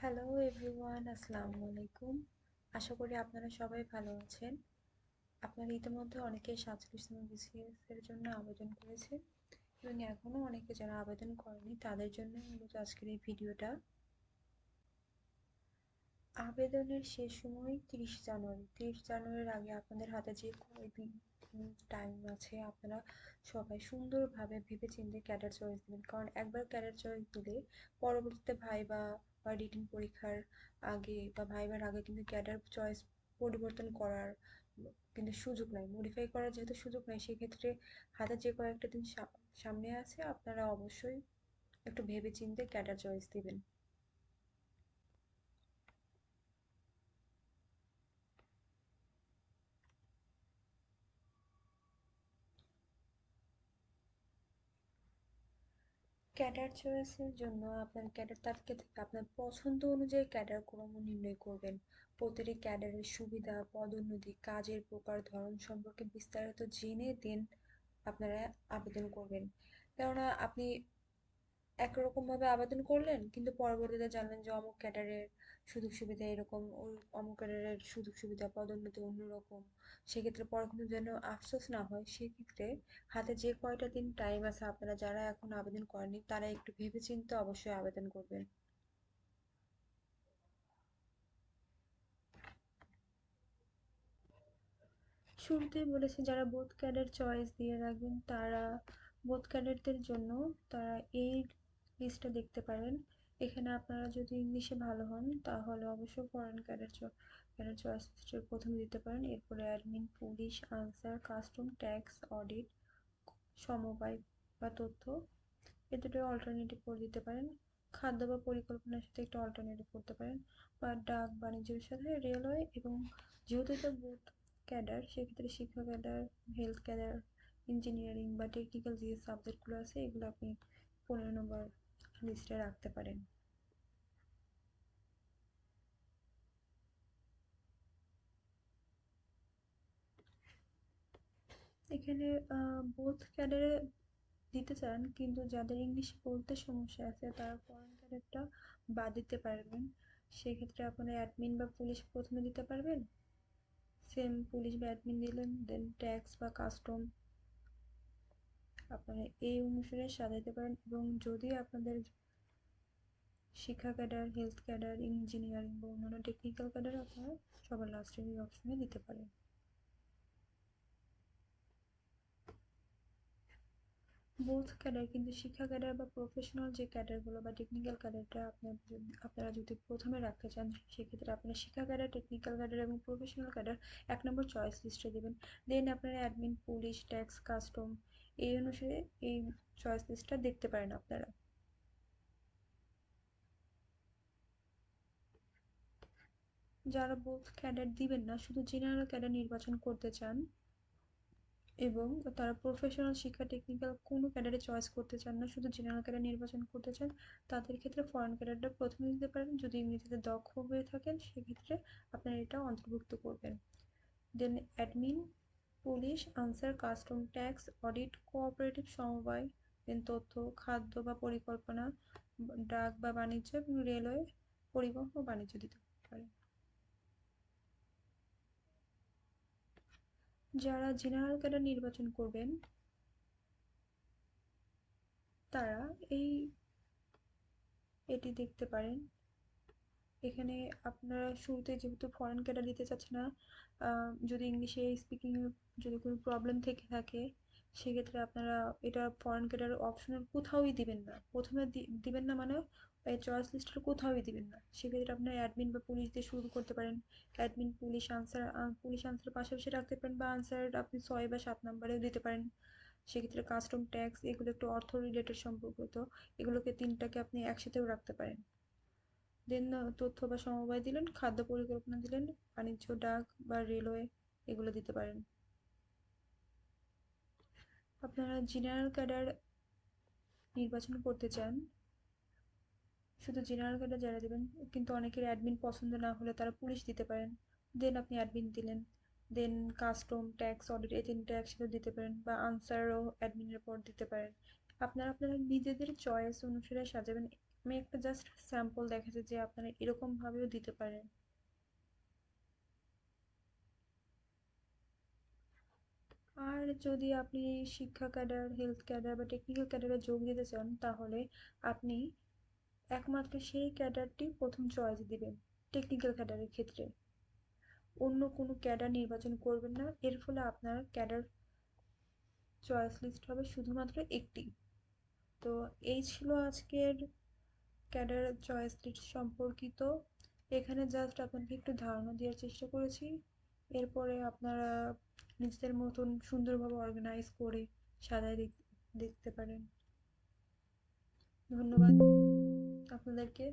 Hello everyone আসসালামু আলাইকুম আশা করি আপনারা সবাই ভালো আছেন। আপনারা ইতিমধ্যে অনেকে সাতচল্লিশ নম্বর বিসিএস এর জন্য আবেদন করেছে এবং এখনও অনেকে যারা আবেদন করেনি তাদের জন্য মূলত আজকের এই ভিডিওটা। আবেদনের শেষ সময় তিরিশ জানুয়ারি। তিরিশ জানুয়ারির আগে আপনাদের হাতে যে কয়দিন টাইম আছে, আপনারা সবাই সুন্দরভাবে ভেবে চিন্তে ক্যাডার চয়েস দিবেন। কারণ একবার ক্যাডার চয়েস দিলে পরবর্তীতে ভাইবা বা রিটিন পরীক্ষার আগে বা ভাইবার আগে কিন্তু ক্যাডার চয়েস পরিবর্তন করার কিন্তু সুযোগ নাই। মডিফাই করার যেহেতু সুযোগ নাই, সেক্ষেত্রে হাতে যে কয়েকটা দিন সামনে আছে, আপনারা অবশ্যই একটু ভেবে চিন্তে ক্যাডার চয়েস দিবেন। ক্যাডার চয়েসের জন্য আপনার ক্যাডার তালিকা থেকে আপনার পছন্দ অনুযায়ী ক্যাডার ক্রম নির্ণয় করবেন। প্রতিটি ক্যাডারের সুবিধা, পদোন্নতি, কাজের প্রকার, ধরন সম্পর্কে বিস্তারিত জেনে দেন আপনারা আবেদন করবেন। কেননা আপনি একরকমভাবে আবেদন করলেন, কিন্তু পরবর্তীতে জানলেন যে অমুক ক্যাডারের সুযোগ সুবিধা এরকম, ওই অমুক ক্যাডারের সুযোগ সুবিধা, পদোন্নতি অন্যরকম। সেক্ষেত্রে পরে কিন্তু যেন আফসোস না হয়, সেক্ষেত্রে হাতে যে কয়টা দিন টাইম আছে আপনারা যারা এখন আবেদন করেনি তারা একটু ভেবেচিন্তে অবশ্যই আবেদন করবেন। শুরুতেই বলেছি, যারা বোথ ক্যাডার চয়েস দিয়ে রাখবেন, তারা বোথ ক্যাডারদের জন্য তারা এই লিস্টটা দেখতে পারেন। এখানে আপনারা যদি ইংলিশে ভালো হন, তাহলে অবশ্যই ফরেন ক্যাডার ক্যাডার চয়েস প্রথমে দিতে পারেন। এরপরে admin police Ansar custom tax audit সমবায় বা তথ্য এ দুটো অল্টারনেটিভ করে দিতে পারেন। খাদ্য বা পরিকল্পনার সাথে একটা অল্টারনেটিভ করতে পারেন। বা ডাক বাণিজ্যের সাথে রেলওয়ে এবং যেহেতু এটা বোথ ক্যাডার সেক্ষেত্রে শিক্ষা ক্যাডার হেলথ ক্যাডার ইঞ্জিনিয়ারিং বা টেকনিক্যাল যে সাবজেক্টগুলো আছে, এগুলো আপনি পনেরো নম্বর লিস্টে রাখতে পারেন। এখানে বোথ ক্যাডারে দিতে চান, কিন্তু যাদের ইংলিশ বলতে সমস্যা আছে, তারা ফরেন ক্যাডারটা বাদ দিতে পারবেন। সেক্ষেত্রে আপনারা অ্যাডমিন বা পুলিশ প্রথমে দিতে পারবেন। সেম পুলিশ বা অ্যাডমিন দিলেন দেন ট্যাক্স বা কাস্টম আপনারা এই অনুসারে সাজাতে পারেন এবং যদি আপনাদের শিক্ষা ক্যাডার হেলথ ক্যাডার ইঞ্জিনিয়ারিং বা অন্যান্য টেকনিক্যাল ক্যাডার আপনারা সবার লাস্টের এই অপশনে দিতে পারেন। বোথ ক্যাডার কিন্তু শিক্ষা ক্যাডার বা প্রফেশনাল যে ক্যাডারগুলো বা টেকনিক্যাল ক্যাডারটা আপনার আপনারা যদি প্রথমে রাখতে চান, সেক্ষেত্রে আপনারা শিক্ষা ক্যাডার টেকনিক্যাল ক্যাডার এবং প্রফেশনাল ক্যাডার এক নম্বর চয়েস লিস্টে দেবেন। দেন আপনারা অ্যাডমিন পুলিশ ট্যাক্স কাস্টম এই অনুসারে এই চয়েস লিস্টটা দেখতে পারেন আপনারা। যারা বোথ ক্যাডার দিবেন না, শুধু জেনারেল ক্যাডার নির্বাচন করতে চান এবং তারা প্রফেশনাল শিক্ষা টেকনিক্যাল কোনো ক্যাডারে চয়েস করতে চান না, শুধু জেনারেল ক্যাডার নির্বাচন করতে চান, তাদের ক্ষেত্রে ফরেন ক্যাডারটা প্রথমে দিতে পারেন। যদি ইংরেজিতে দক্ষ হয়ে থাকেন, সেক্ষেত্রে আপনারা এটা অন্তর্ভুক্ত করবেন। Then admin police Ansar custom tax, audit, cooperative সমবায় তথ্য, খাদ্য বা পরিকল্পনা ডাক বা বাণিজ্য, এবং রেলওয়ে পরিবহন ও বাণিজ্য দিতে পারেন যারা জেনারেল ক্যাডার নির্বাচন করবেন, তারা এই, এটি দেখতে পারেন। এখানে আপনারা শুরুতে যেহেতু ফরেন ক্যাডার দিতে চাচ্ছে না যদি ইংলিশে স্পিকিং যদি কোনো প্রবলেম থেকে থাকে, সেক্ষেত্রে আপনারা এটা ফরেন ক্যাডার অপশনের কোথাওই দিবেন না। প্রথমে দিবেন না মানে এই চয়েস লিস্টের কোথাওই দিবেন না। সেক্ষেত্রে আপনার অ্যাডমিন বা পুলিশ দিয়ে শুরু করতে পারেন। Admin police Ansar police Ansar পাশাপাশি রাখতে পারেন বা আনসার আপনি ছয় বা সাত নম্বরেও দিতে পারেন। সেক্ষেত্রে কাস্টম ট্যাক্স এগুলো একটু অর্থ রিলেটেড সম্পর্কিত, এগুলোকে তিনটাকে আপনি একসাথেও রাখতে পারেন। দেন তথ্য বা সমবায় দিলেন, খাদ্য পরিকল্পনা দিলেন, বাণিজ্য, ডাক বা রেলওয়ে এগুলো দিতে পারেন। আপনারা জেনারেল ক্যাডার নির্বাচন করতে চান, শুধু জেনারেল ক্যাডার যারা দেবেন, কিন্তু অনেকের অ্যাডমিন পছন্দ না হলে তারা পুলিশ দিতে পারেন। দেন আপনি অ্যাডমিন দিলেন, দেন কাস্টম, ট্যাক্স, অডিট, এই তিনটে একসাথে দিতে পারেন বা আনসারও অ্যাডমিনের পর দিতে পারেন। আপনারা আপনারা নিজেদের চয়েস অনুসারে সাজাবেন আমি একটা জাস্ট স্যাম্পল দেখাচ্ছি যে আপনারা এরকম ভাবেও দিতে পারেন। আর যদি আপনি শিক্ষা ক্যাডার হেলথ ক্যাডার বা টেকনিক্যাল ক্যাডারে যোগ দিতে চান, তাহলে আপনি একমাত্র সেই ক্যাডারটি প্রথম চয়েস দিবেন টেকনিক্যাল ক্যাডারের ক্ষেত্রে। অন্য কোনো ক্যাডার নির্বাচন করবেন না, এর ফলে আপনার ক্যাডার চয়েস লিস্ট হবে শুধুমাত্র একটি। তো এই ছিল আজকের ক্যাডার চয়েস লিস্ট সম্পর্কিত। এখানে জাস্ট আপনাকে একটু ধারণা দেওয়ার চেষ্টা করেছি। এরপরে আপনারা নিজেদের মতন সুন্দরভাবে অর্গানাইজ করে সাজায় দেখতে পারেন। ধন্যবাদ। আপনাদেরকে